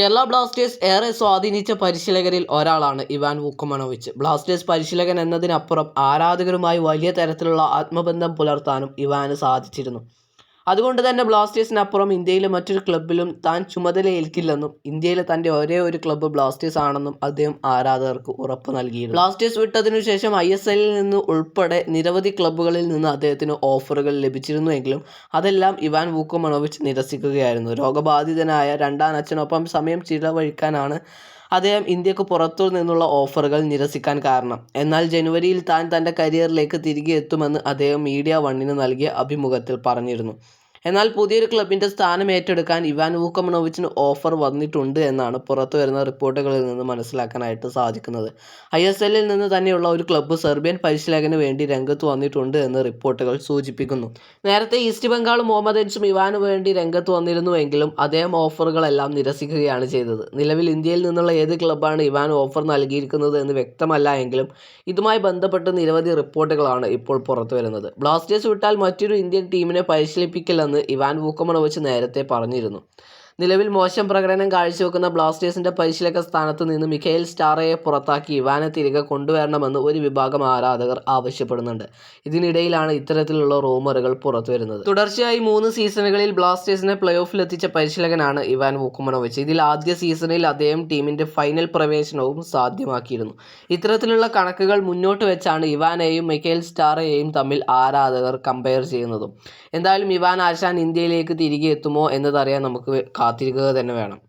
Kerala Blasters ഏറെ സ്വാധീനിച്ച പരിശീലകരിൽ ഒരാളാണ് ഇവാൻ വുക്കമനോവിച്ച്. ബ്ലാസ്റ്റേഴ്സ് പരിശീലകൻ എന്നതിനപ്പുറം ആരാധകരുമായി വലിയ തരത്തിലുള്ള ആത്മബന്ധം പുലർത്താനും ഇവാന് സാധിച്ചിരുന്നു. അതുകൊണ്ട് തന്നെ ബ്ലാസ്റ്റേഴ്സിനപ്പുറം ഇന്ത്യയിലെ മറ്റൊരു ക്ലബിലും താൻ ചുമതലയേൽക്കില്ലെന്നും ഇന്ത്യയിലെ തന്റെ ഒരേ ഒരു ക്ലബ്ബ് ബ്ലാസ്റ്റേഴ്സ് ആണെന്നും അദ്ദേഹം ആരാധകർക്ക് ഉറപ്പ് നൽകിയിരുന്നു. ബ്ലാസ്റ്റേഴ്സ് വിട്ടതിനു ശേഷം ഐ എസ് എല്ലിൽ നിന്ന് ഉൾപ്പെടെ നിരവധി ക്ലബ്ബുകളിൽ നിന്ന് അദ്ദേഹത്തിന് ഓഫറുകൾ ലഭിച്ചിരുന്നുവെങ്കിലും അതെല്ലാം ഇവാൻ വൂക്കോ വൂക്കോമണോവിച്ച് നിരസിക്കുകയായിരുന്നു. രോഗബാധിതനായ രണ്ടാം അച്ഛനൊപ്പം സമയം ചിലവഴിക്കാനാണ് അദ്ദേഹം ഇന്ത്യയ്ക്ക് പുറത്തു നിന്നുള്ള ഓഫറുകൾ നിരസിക്കാൻ കാരണം. എന്നാൽ ജനുവരിയിൽ താൻ തന്റെ കരിയറിലേക്ക് തിരികെ എത്തുമെന്ന് അദ്ദേഹം മീഡിയ വണ്ണിന് നൽകിയ അഭിമുഖത്തിൽ പറഞ്ഞിരുന്നു. എന്നാൽ പുതിയൊരു ക്ലബിന്റെ സ്ഥാനം ഏറ്റെടുക്കാൻ ഇവാൻ വൂക്കമനോവിച്ചിന് ഓഫർ വന്നിട്ടുണ്ട് എന്നാണ് പുറത്തു വരുന്ന റിപ്പോർട്ടുകളിൽ നിന്ന് മനസ്സിലാക്കാനായിട്ട് സാധിക്കുന്നത്. ഐ എസ് എല്ലിൽ നിന്ന് തന്നെയുള്ള ഒരു ക്ലബ്ബ് സെർബിയൻ പരിശീലകന് വേണ്ടി രംഗത്ത് വന്നിട്ടുണ്ട് എന്ന് റിപ്പോർട്ടുകൾ സൂചിപ്പിക്കുന്നു. നേരത്തെ ഈസ്റ്റ് ബംഗാൾ മുഹമ്മദൻസും ഇവാന് വേണ്ടി രംഗത്ത് വന്നിരുന്നുവെങ്കിലും അദ്ദേഹം ഓഫറുകളെല്ലാം നിരസിക്കുകയാണ് ചെയ്തത്. നിലവിൽ ഇന്ത്യയിൽ നിന്നുള്ള ഏത് ക്ലബ്ബാണ് ഇവാൻ ഓഫർ നൽകിയിരിക്കുന്നത് എന്ന് വ്യക്തമല്ല എങ്കിലും ഇതുമായി ബന്ധപ്പെട്ട് നിരവധി റിപ്പോർട്ടുകളാണ് ഇപ്പോൾ പുറത്തു വരുന്നത്. ബ്ലാസ്റ്റേഴ്സ് വിട്ടാൽ മറ്റൊരു ഇന്ത്യൻ ടീമിനെ പരിശീലിപ്പിക്കില്ലെന്ന് ഇവാൻ വൂക്കമണോവിച്ച് നേരത്തെ പറഞ്ഞിരുന്നു. നിലവിൽ മോശം പ്രകടനം കാഴ്ചവെക്കുന്ന ബ്ലാസ്റ്റേഴ്സിന്റെ പരിശീലക സ്ഥാനത്ത് നിന്ന് മിഖേൽ സ്റ്റാറയെ പുറത്താക്കി ഇവാനെ തിരികെ കൊണ്ടുവരണമെന്ന് ഒരു വിഭാഗം ആരാധകർ ആവശ്യപ്പെടുന്നുണ്ട്. ഇതിനിടയിലാണ് ഇത്തരത്തിലുള്ള റൂമറുകൾ പുറത്തുവരുന്നത്. തുടർച്ചയായി മൂന്ന് സീസണുകളിൽ ബ്ലാസ്റ്റേഴ്സിനെ പ്ലേ ഓഫിൽ എത്തിച്ച പരിശീലകനാണ് ഇവാൻ വൂക്കുമണോവിച്ച്. ഇതിൽ ആദ്യ സീസണിൽ അദ്ദേഹം ടീമിന്റെ ഫൈനൽ പ്രവേശനവും സാധ്യമാക്കിയിരുന്നു. ഇത്തരത്തിലുള്ള കണക്കുകൾ മുന്നോട്ട് വെച്ചാണ് ഇവാനെയും മിഖേൽ സ്റ്റാറയെയും തമ്മിൽ ആരാധകർ കമ്പയർ ചെയ്യുന്നതും. എന്തായാലും ഇവാൻ ആശാൻ ഇന്ത്യയിലേക്ക് തിരികെ എത്തുമോ എന്നതറിയാൻ നമുക്ക് കാത്തിരിക്കുക തന്നെ വേണം.